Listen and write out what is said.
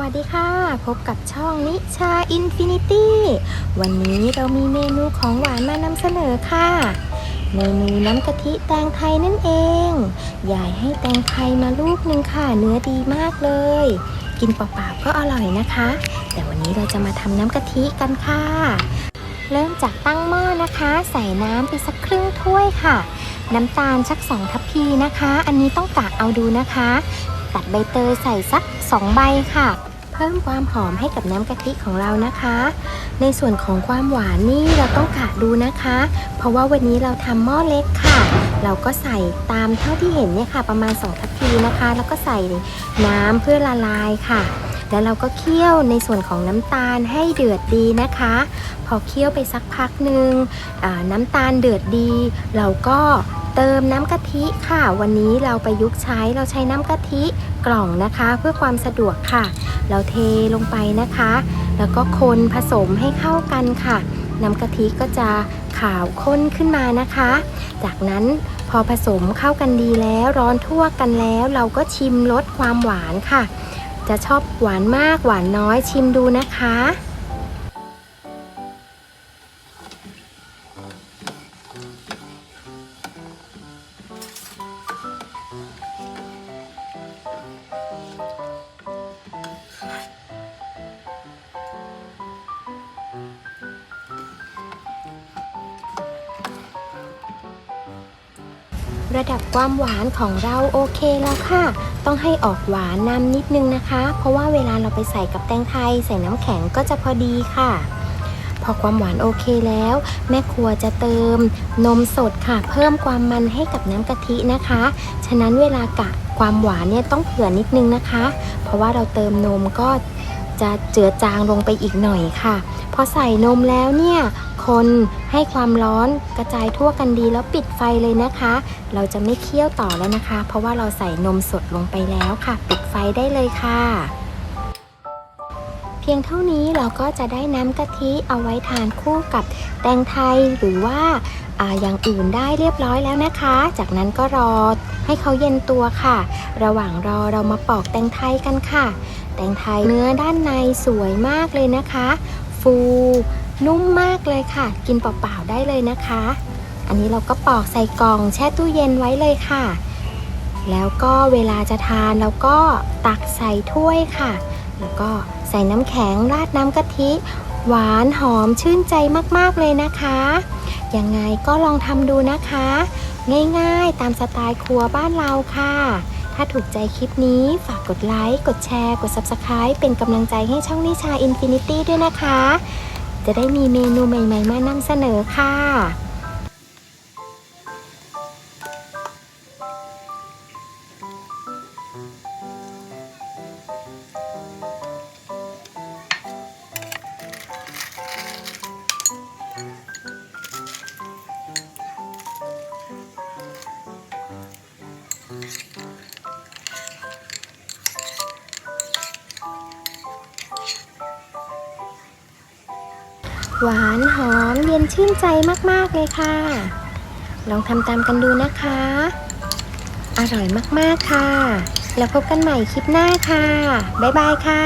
วัสดีค่ะ พบกับช่องนิชาอินฟินิตี้วันนี้เรามีเมนูของหวานมานำเสนอค่ะ เมนูน้ำกะทิแตงไทยนั่นเองยายให้แตงไทยมาลูกหนึ่งค่ะ เนื้อดีมากเลย กินเปล่าๆก็อร่อยนะคะ แต่วันนี้เราจะมาทำน้ำกะทิกันค่ะ เริ่มจากตั้งหม้อนะคะ ใส่น้ำไปสักครึ่งถ้วยค่ะน้ำตาลสักสองทัพพีนะคะ อันนี้ต้องกะเอาดูนะคะ ตัดใบเตยใส่สัก 2 ใบค่ะ เพิ่มความหอมให้กับน้ำกะทิของเรานะคะ ในส่วนของความหวานนี่เราต้องกะดูนะคะ เพราะว่าวันนี้เราทำหม้อเล็กค่ะ เราก็ใส่ตามเท่าที่เห็นเนี่ยค่ะ ประมาณ2ทัพพีนะคะ แล้วก็ใส่น้ำเพื่อละลายค่ะแล้วเราก็เคี่ยวในส่วนของน้ำตาลให้เดือดดีนะคะ พอเคี่ยวไปสักพักหนึ่งน้ำตาลเดือดดี เราก็ เติมน้ำกะทิค่ะ วันนี้เราประยุกต์ใช้เราใช้น้ำกะทิกล่องนะคะ เพื่อความสะดวกค่ะ เราเทลงไปนะคะ แล้วก็คนผสมให้เข้ากันค่ะ น้ำกะทิก็จะขาวข้นขึ้นมานะคะ จากนั้นพอผสมเข้ากันดีแล้วร้อนทั่วกันแล้ว เราก็ชิมรสความหวานค่ะ จะชอบหวานมากหวานน้อยชิมดูนะคะ ระดับความหวานของเราโอเคแล้วค่ะ ต้องให้ออกหวานนำนิดนึงนะคะ เพราะว่าเวลาเราไปใส่กับแตงไทย ใส่น้ำแข็งก็จะพอดีค่ะ พอความหวานโอเคแล้ว แม่ครัวจะเติม นมสดค่ะ เพิ่มความมันให้กับน้ำกะทินะคะ ฉะนั้นเวลากะความหวานเนี่ยต้องเผื่อนิดนึงนะคะ เพราะว่าเราเติมนมก็ จะเจือจางลงไปอีกหน่อยค่ะ พอใส่นมแล้วเนี่ย คนให้ความร้อนกระจายทั่วกันดีแล้วปิดไฟเลยนะคะ เราจะไม่เคี่ยวต่อแล้วนะคะ เพราะว่าเราใส่นมสดลงไปแล้วค่ะ ปิดไฟได้เลยค่ะ พียงเท่านี้เราก็จะได้น้ำกะทิเอาไว้ทานคู่กับแตงไทยหรือว่าอาอย่างอื่นได้เรียบร้อยแล้วนะคะ จากนั้นก็รอให้เขาเย็นตัวค่ะ ระหว่างรอเรามาปอกแตงไทยกันค่ะ แตงไทยเนื้อด้านในสวยมากเลยนะคะ ฟูนุ่มมากเลยค่ะ กินเปล่าๆได้เลยนะคะ อันนี้เราก็ปอกใส่กล่องแช่ตู้เย็นไว้เลยค่ะ แล้วก็เวลาจะทานเราก็ตักใส่ถ้วยค่ะ แล้วก็ ใส่น้ำแข็งราดน้ำกะทิ หวานหอมชื่นใจมากๆเลยนะคะ ยังไงก็ลองทำดูนะคะ ง่ายๆตามสไตล์ครัวบ้านเราค่ะ ถ้าถูกใจคลิปนี้ฝากกดไลค์ กดแชร์ กด Subscribe เป็นกำลังใจให้ช่องนิชา Infinity ด้วยนะคะ จะได้มีเมนูใหม่ๆมานำเสนอค่ะ หวานหอมเย็นชื่นใจมากๆเลยค่ะ ลองทำตามกันดูนะคะ อร่อยมากๆค่ะ แล้วพบกันใหม่คลิปหน้าค่ะ บ๊ายบายค่ะ